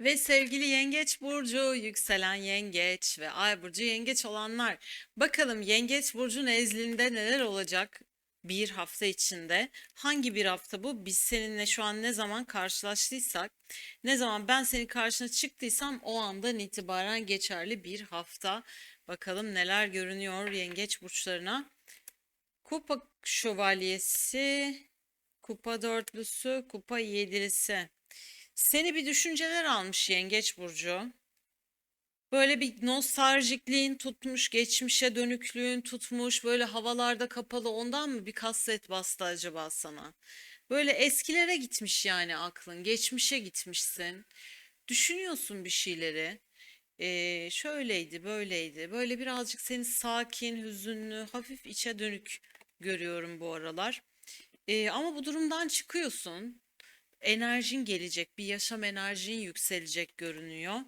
Ve sevgili Yengeç burcu, yükselen Yengeç ve Ay burcu Yengeç olanlar, bakalım Yengeç burcu nezdinde neler olacak bir hafta içinde? Hangi bir hafta bu? Biz seninle şu an ne zaman karşılaştıysak, ne zaman ben senin karşına çıktıysam o andan itibaren geçerli bir hafta. Bakalım neler görünüyor Yengeç burçlarına. Kupa şövalyesi, kupa dörtlüsü, kupa yedilisi. Seni bir düşünceler almış Yengeç burcu. Böyle bir nostaljikliğin tutmuş, geçmişe dönüklüğün tutmuş, böyle havalarda kapalı ondan mı bir kasvet bastı acaba sana? Böyle eskilere gitmiş yani aklın, geçmişe gitmişsin. Düşünüyorsun bir şeyleri. Ee, şöyleydi, böyleydi. Böyle birazcık seni sakin, hüzünlü, hafif içe dönük görüyorum bu aralar. Ee, ama bu durumdan çıkıyorsun enerjin gelecek, bir yaşam enerjin yükselecek görünüyor.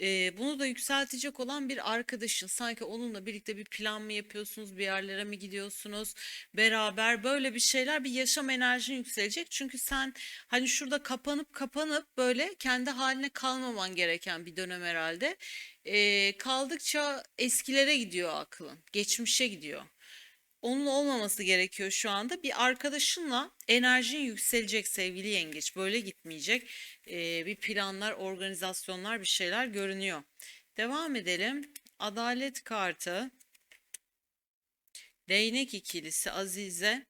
Ee, bunu da yükseltecek olan bir arkadaşın. Sanki onunla birlikte bir plan mı yapıyorsunuz, bir yerlere mi gidiyorsunuz beraber böyle bir şeyler, bir yaşam enerjin yükselecek. Çünkü sen hani şurada kapanıp kapanıp böyle kendi haline kalmaman gereken bir dönem herhalde. Ee, kaldıkça eskilere gidiyor aklın, geçmişe gidiyor. Onun olmaması gerekiyor şu anda. Bir arkadaşınla enerjin yükselecek sevgili yengeç. Böyle gitmeyecek. Ee, bir planlar, organizasyonlar, bir şeyler görünüyor. Devam edelim. Adalet kartı. Değnek ikilisi Azize.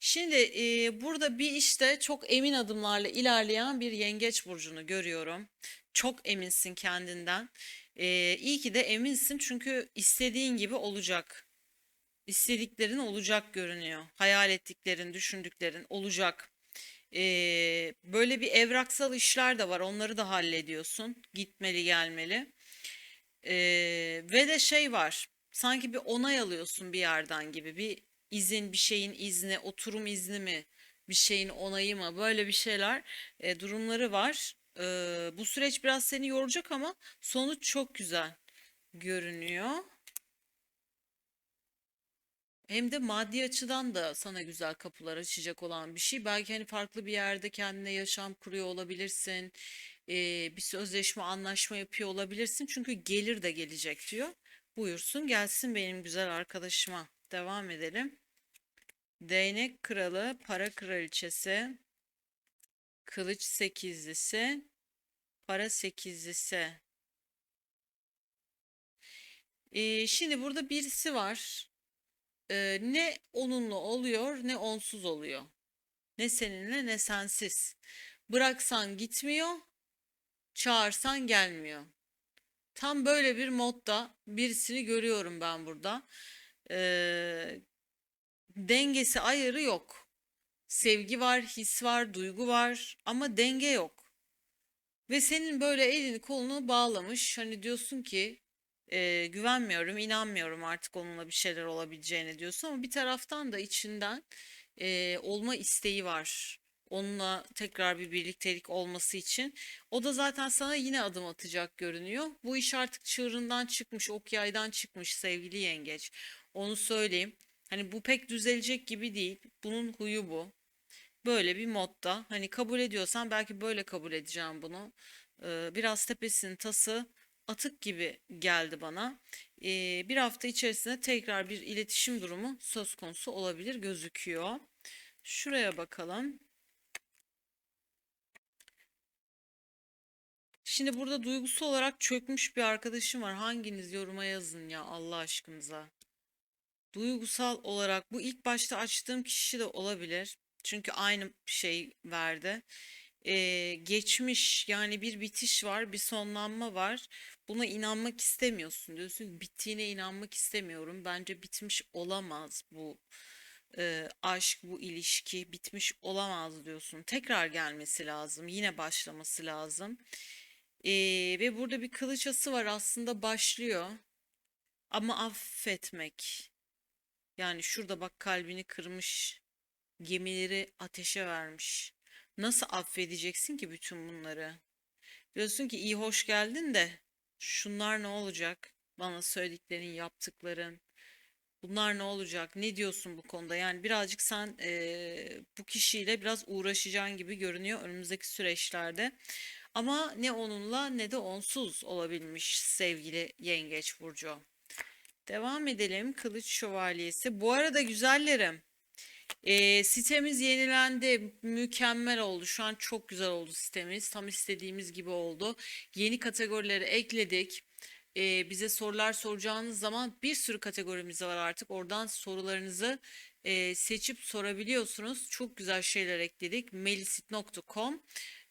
Şimdi e, burada bir işte çok emin adımlarla ilerleyen bir yengeç burcunu görüyorum. Çok eminsin kendinden. E, iyi ki de eminsin çünkü istediğin gibi olacak. İstediklerin olacak görünüyor. Hayal ettiklerin, düşündüklerin olacak. Ee, böyle bir evraksal işler de var. Onları da hallediyorsun. Gitmeli gelmeli. Ee, ve de şey var. Sanki bir onay alıyorsun bir yerden gibi. Bir izin, bir şeyin izni, oturum izni mi? Bir şeyin onayı mı? Böyle bir şeyler, e, durumları var. Ee, bu süreç biraz seni yoracak ama sonuç çok güzel görünüyor. Hem de maddi açıdan da sana güzel kapılar açacak olan bir şey. Belki hani farklı bir yerde kendine yaşam kuruyor olabilirsin. Ee, bir sözleşme, anlaşma yapıyor olabilirsin. Çünkü gelir de gelecek diyor. Buyursun gelsin benim güzel arkadaşıma. Devam edelim. Değnek kralı, para kraliçesi, kılıç sekizlisi, para sekizlisi. Ee, şimdi burada birisi var. Ee, ne onunla oluyor ne onsuz oluyor. Ne seninle ne sensiz. Bıraksan gitmiyor, çağırsan gelmiyor. Tam böyle bir modda birisini görüyorum ben burada. Ee, dengesi ayarı yok. Sevgi var, his var, duygu var ama denge yok. Ve senin böyle elini kolunu bağlamış. Hani diyorsun ki e, güvenmiyorum, inanmıyorum artık onunla bir şeyler olabileceğine diyorsun ama bir taraftan da içinden e, olma isteği var. Onunla tekrar bir birliktelik olması için. O da zaten sana yine adım atacak görünüyor. Bu iş artık çığırından çıkmış, ok yaydan çıkmış sevgili yengeç. Onu söyleyeyim. Hani bu pek düzelecek gibi değil. Bunun huyu bu. Böyle bir modda. Hani kabul ediyorsan belki böyle kabul edeceğim bunu. Ee, biraz tepesinin tası atık gibi geldi bana. Ee, bir hafta içerisinde tekrar bir iletişim durumu söz konusu olabilir gözüküyor. Şuraya bakalım. Şimdi burada duygusu olarak çökmüş bir arkadaşım var. Hanginiz yoruma yazın ya Allah aşkınıza. Duygusal olarak bu ilk başta açtığım kişi de olabilir. Çünkü aynı şey verdi. Ee, geçmiş yani bir bitiş var, bir sonlanma var. Buna inanmak istemiyorsun diyorsun. Bittiğine inanmak istemiyorum. Bence bitmiş olamaz bu e, aşk, bu ilişki bitmiş olamaz diyorsun. Tekrar gelmesi lazım, yine başlaması lazım. Ee, ve burada bir kılıçası var aslında başlıyor. Ama affetmek. Yani şurada bak kalbini kırmış, gemileri ateşe vermiş. Nasıl affedeceksin ki bütün bunları? Diyorsun ki iyi hoş geldin de şunlar ne olacak? Bana söylediklerin, yaptıkların. Bunlar ne olacak? Ne diyorsun bu konuda? Yani birazcık sen eee, bu kişiyle biraz uğraşacağın gibi görünüyor önümüzdeki süreçlerde. Ama ne onunla ne de onsuz olabilmiş sevgili Yengeç Burcu. Devam edelim. Kılıç Şövalyesi. Bu arada güzellerim. Ee, sitemiz yenilendi. Mükemmel oldu. Şu an çok güzel oldu sitemiz. Tam istediğimiz gibi oldu. Yeni kategorileri ekledik. Ee, bize sorular soracağınız zaman bir sürü kategorimiz var artık. Oradan sorularınızı e, seçip sorabiliyorsunuz. Çok güzel şeyler ekledik. melisit.com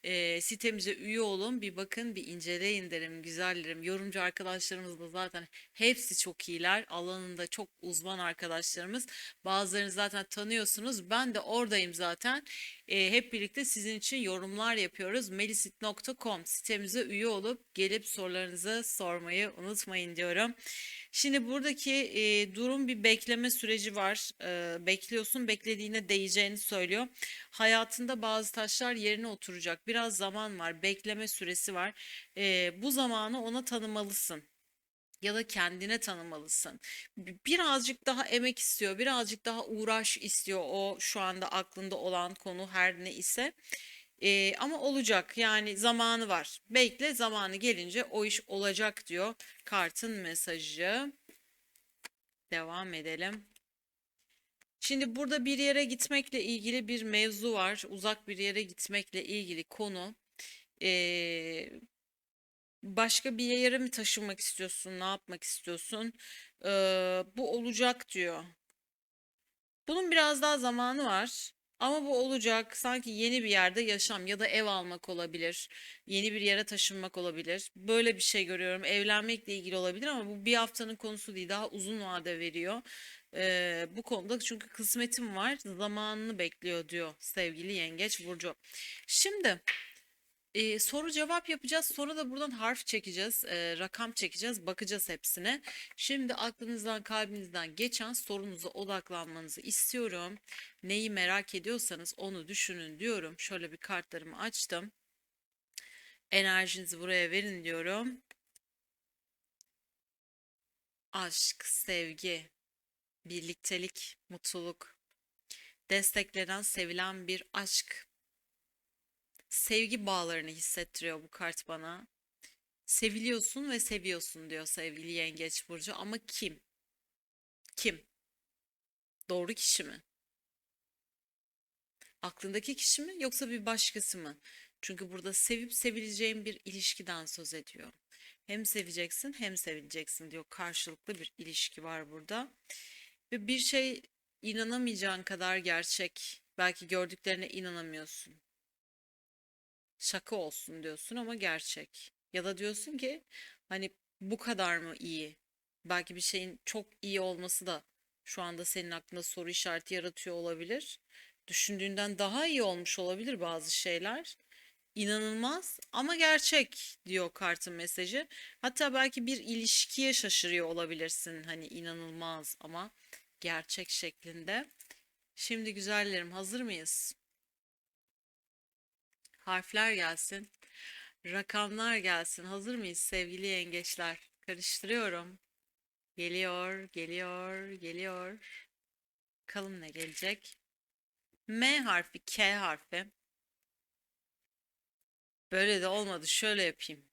e, sitemize üye olun. Bir bakın, bir inceleyin derim, güzellerim. Yorumcu arkadaşlarımız da zaten hepsi çok iyiler. Alanında çok uzman arkadaşlarımız. Bazılarını zaten tanıyorsunuz. Ben de oradayım zaten. E, hep birlikte sizin için yorumlar yapıyoruz. melisit.com sitemize üye olup gelip sorularınızı sormayı unutmayın diyorum. Şimdi buradaki e, durum bir bekleme süreci var. E, bekliyorsun, beklediğine değeceğini söylüyor. Hayatında bazı taşlar yerine oturacak. Biraz zaman var, bekleme süresi var. E, bu zamanı ona tanımalısın ya da kendine tanımalısın. Bi- Birazcık daha emek istiyor, birazcık daha uğraş istiyor o şu anda aklında olan konu her ne ise. Ee, ama olacak yani zamanı var. Bekle zamanı gelince o iş olacak diyor kartın mesajı. Devam edelim. Şimdi burada bir yere gitmekle ilgili bir mevzu var. Uzak bir yere gitmekle ilgili konu. Ee, başka bir yere mi taşınmak istiyorsun? Ne yapmak istiyorsun? Ee, bu olacak diyor. Bunun biraz daha zamanı var. Ama bu olacak. Sanki yeni bir yerde yaşam ya da ev almak olabilir. Yeni bir yere taşınmak olabilir. Böyle bir şey görüyorum. Evlenmekle ilgili olabilir ama bu bir haftanın konusu değil. Daha uzun vade veriyor. Ee, bu konuda çünkü kısmetim var. Zamanını bekliyor diyor sevgili Yengeç Burcu. Şimdi ee, soru cevap yapacağız. Sonra da buradan harf çekeceğiz, e, rakam çekeceğiz, bakacağız hepsine. Şimdi aklınızdan, kalbinizden geçen sorunuza odaklanmanızı istiyorum. Neyi merak ediyorsanız onu düşünün diyorum. Şöyle bir kartlarımı açtım. Enerjinizi buraya verin diyorum. Aşk, sevgi, birliktelik, mutluluk, desteklenen, sevilen bir aşk sevgi bağlarını hissettiriyor bu kart bana. Seviliyorsun ve seviyorsun diyor sevgili Yengeç Burcu ama kim? Kim? Doğru kişi mi? Aklındaki kişi mi yoksa bir başkası mı? Çünkü burada sevip sevileceğin bir ilişkiden söz ediyor. Hem seveceksin hem sevileceksin diyor. Karşılıklı bir ilişki var burada. Ve bir şey inanamayacağın kadar gerçek. Belki gördüklerine inanamıyorsun şaka olsun diyorsun ama gerçek. Ya da diyorsun ki hani bu kadar mı iyi? Belki bir şeyin çok iyi olması da şu anda senin aklında soru işareti yaratıyor olabilir. Düşündüğünden daha iyi olmuş olabilir bazı şeyler. İnanılmaz ama gerçek diyor kartın mesajı. Hatta belki bir ilişkiye şaşırıyor olabilirsin. Hani inanılmaz ama gerçek şeklinde. Şimdi güzellerim hazır mıyız? Harfler gelsin. Rakamlar gelsin. Hazır mıyız sevgili yengeçler? Karıştırıyorum. Geliyor, geliyor, geliyor. Bakalım ne gelecek? M harfi, K harfi. Böyle de olmadı. Şöyle yapayım.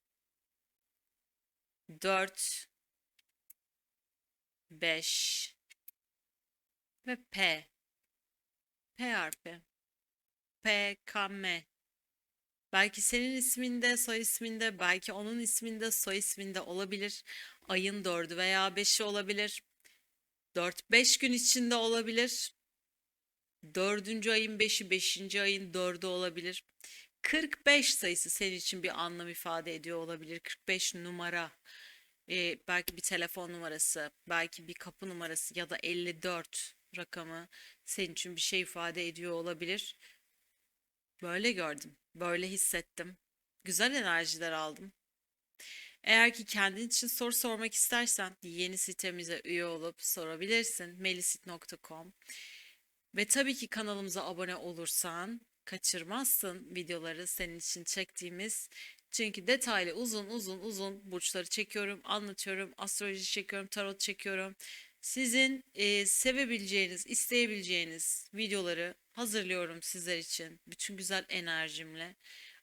4 5 ve P. P harfi. P, K, M. Belki senin isminde, soy isminde, belki onun isminde, soy isminde olabilir. Ayın dördü veya beşi olabilir. Dört beş gün içinde olabilir. Dördüncü ayın beşi, beşinci ayın dördü olabilir. 45 sayısı senin için bir anlam ifade ediyor olabilir. 45 numara. Ee, belki bir telefon numarası, belki bir kapı numarası ya da 54 rakamı senin için bir şey ifade ediyor olabilir. Böyle gördüm, böyle hissettim. Güzel enerjiler aldım. Eğer ki kendin için soru sormak istersen yeni sitemize üye olup sorabilirsin. melisit.com Ve tabii ki kanalımıza abone olursan kaçırmazsın videoları senin için çektiğimiz. Çünkü detaylı uzun uzun uzun burçları çekiyorum, anlatıyorum, astroloji çekiyorum, tarot çekiyorum. Sizin e, sevebileceğiniz, isteyebileceğiniz videoları hazırlıyorum sizler için. Bütün güzel enerjimle.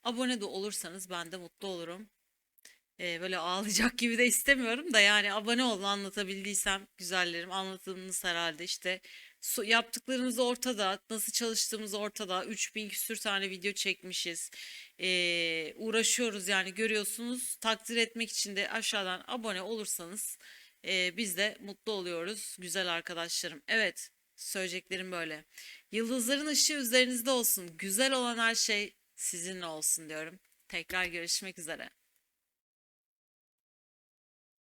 Abone de olursanız ben de mutlu olurum. Ee, böyle ağlayacak gibi de istemiyorum da yani abone olun anlatabildiysem güzellerim anlatımınız herhalde işte yaptıklarımız ortada nasıl çalıştığımız ortada 3000 küsür tane video çekmişiz Ee, uğraşıyoruz yani görüyorsunuz takdir etmek için de aşağıdan abone olursanız e, biz de mutlu oluyoruz güzel arkadaşlarım. Evet söyleyeceklerim böyle. Yıldızların ışığı üzerinizde olsun. Güzel olan her şey sizinle olsun diyorum. Tekrar görüşmek üzere